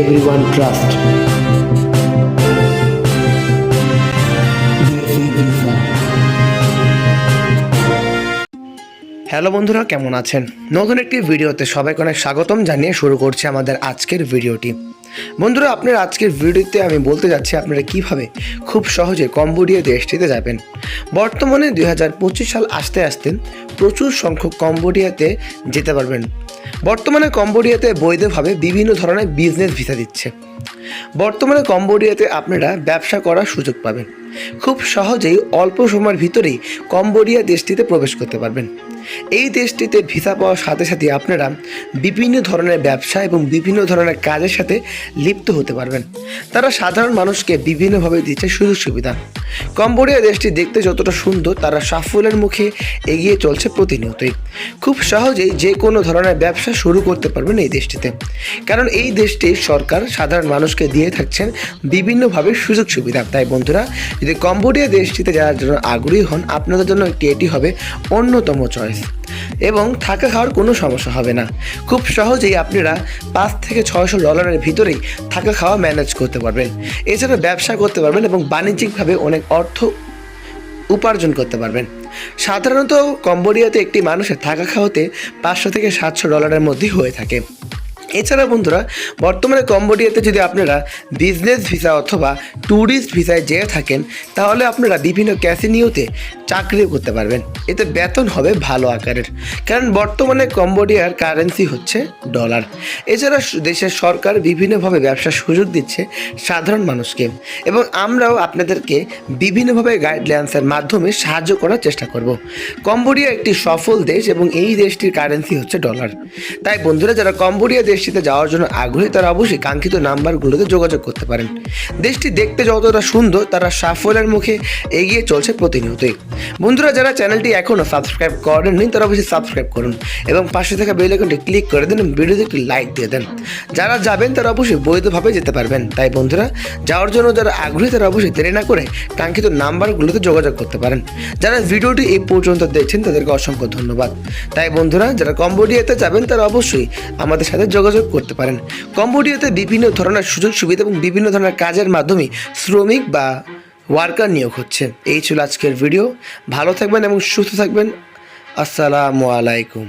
everyone trust. Hello বন্ধুরা, কেমন আছেন নতুন একটি ভিডিওতে সবাইকে অনেক স্বাগতম জানিয়ে শুরু করছি আমাদের আজকের ভিডিওটি বন্ধুরা, আপনার আজকের ভিডিওতে আমি বলতে যাচ্ছি আপনারা কীভাবে খুব সহজে কম্বোডিয়া দেশটিতে যাবেন। বর্তমানে দুই হাজার পঁচিশ সাল আসতে আসতে প্রচুর সংখ্যক কম্বোডিয়াতে যেতে পারবেন। বর্তমানে কম্বোডিয়াতে বৈধভাবে বিভিন্ন ধরনের বিজনেস ভিসা দিচ্ছে। বর্তমানে কম্বোডিয়াতে আপনারা ব্যবসা করার সুযোগ পাবেন। খুব সহজেই অল্প সময়ের ভিতরেই কম্বোডিয়া দেশটিতে প্রবেশ করতে পারবেন। এই দেশটিতে ভিসা পাওয়ার সাথে সাথে আপনারা বিভিন্ন ধরনের ব্যবসা এবং বিভিন্ন ধরনের কাজের সাথে লিপ্ত হতে পারবেন। তারা সাধারণ মানুষকে বিভিন্নভাবে দিচ্ছে সুযোগ সুবিধা। কম্বোডিয়া দেশটি দেখতে যতটা সুন্দর, তারা সাফল্যের মুখে এগিয়ে চলছে প্রতিনিয়তই। খুব সহজেই যে কোনো ধরনের ব্যবসা শুরু করতে পারবেন এই দেশটিতে। কারণ এই দেশটির সরকার সাধারণ মানুষকে দিয়ে থাকছেন বিভিন্নভাবে সুযোগ সুবিধা। তাই বন্ধুরা যদি কম্বোডিয়া দেশটিতে যাওয়ার জন্য আগ্রহী হন, আপনাদের জন্য একটি এটি হবে অন্যতম চয়েস এবং থাকা খাওয়ার কোনো সমস্যা হবে না। খুব সহজেই আপনারা পাঁচ থেকে ছয়শো ডলারের ভিতরেই থাকা খাওয়া ম্যানেজ করতে পারবেন। এছাড়া ব্যবসা করতে পারবেন এবং বাণিজ্যিকভাবে অনেক অর্থ উপার্জন করতে পারবেন। সাধারণত কম্বোডিয়াতে একটি মানুষের থাকা খাওয়াতে পাঁচশো থেকে সাতশো ডলারের মধ্যেই হয়ে থাকে। এছাড়া বন্ধুরা, বর্তমানে কম্বোডিয়াতে যদি আপনারা বিজনেস ভিসা অথবা ট্যুরিস্ট ভিসায় যেয়ে থাকেন, তাহলে আপনারা বিভিন্ন ক্যাসিনিওতে চাকরিও করতে পারবেন। এতে বেতন হবে ভালো আকারের। কারণ বর্তমানে কম্বোডিয়ার কারেন্সি হচ্ছে ডলার এছাড়া দেশের সরকার বিভিন্নভাবে ব্যবসার সুযোগ দিচ্ছে সাধারণ মানুষকে। এবং আমরাও আপনাদেরকে বিভিন্নভাবে গাইডলাইন্সের মাধ্যমে সাহায্য করার চেষ্টা করব। কম্বোডিয়া একটি সফল দেশ এবং এই দেশটির কারেন্সি হচ্ছে ডলার তাই বন্ধুরা, যারা কম্বোডিয়া দেশটিতে যাওয়ার জন্য আগ্রহী তারা অবশ্যই কাঙ্ক্ষিত নাম্বারগুলোতে যোগাযোগ করতে পারেন। দেশটি দেখতে যতটা সুন্দর, তারা সাফল্যের মুখে এগিয়ে চলছে প্রতিনিয়তই। বন্ধুরা, যারা চ্যানেলটি এখনও সাবস্ক্রাইব করেননি, তারা অবশ্যই সাবস্ক্রাইব করুন এবং পাশে থাকা বেল আইকনটি ক্লিক করে দেন, ভিডিওতে একটি লাইক দিয়ে দেন। যারা যাবেন, তারা অবশ্যই বৈধভাবে যেতে পারবেন। তাই বন্ধুরা, যাওয়ার জন্য যারা আগ্রহী, তারা অবশ্যই দেরি না করে কাঙ্ক্ষিত নাম্বারগুলোতে যোগাযোগ করতে পারেন। যারা ভিডিওটি এই পর্যন্ত দেখছেন, তাদেরকে অসংখ্য ধন্যবাদ। তাই বন্ধুরা, যারা কম্বোডিয়াতে যাবেন, তারা অবশ্যই আমাদের সাথে যোগাযোগ করতে পারেন। কম্বোডিয়াতে বিভিন্ন ধরনের সুযোগ সুবিধা এবং বিভিন্ন ধরনের কাজের মাধ্যমে শ্রমিক বা ওয়ার্কার নিয়োগ হচ্ছে। এই ছিল আজকের ভিডিও ভালো থাকবেন এবং সুস্থ থাকবেন। আসসালামু আলাইকুম।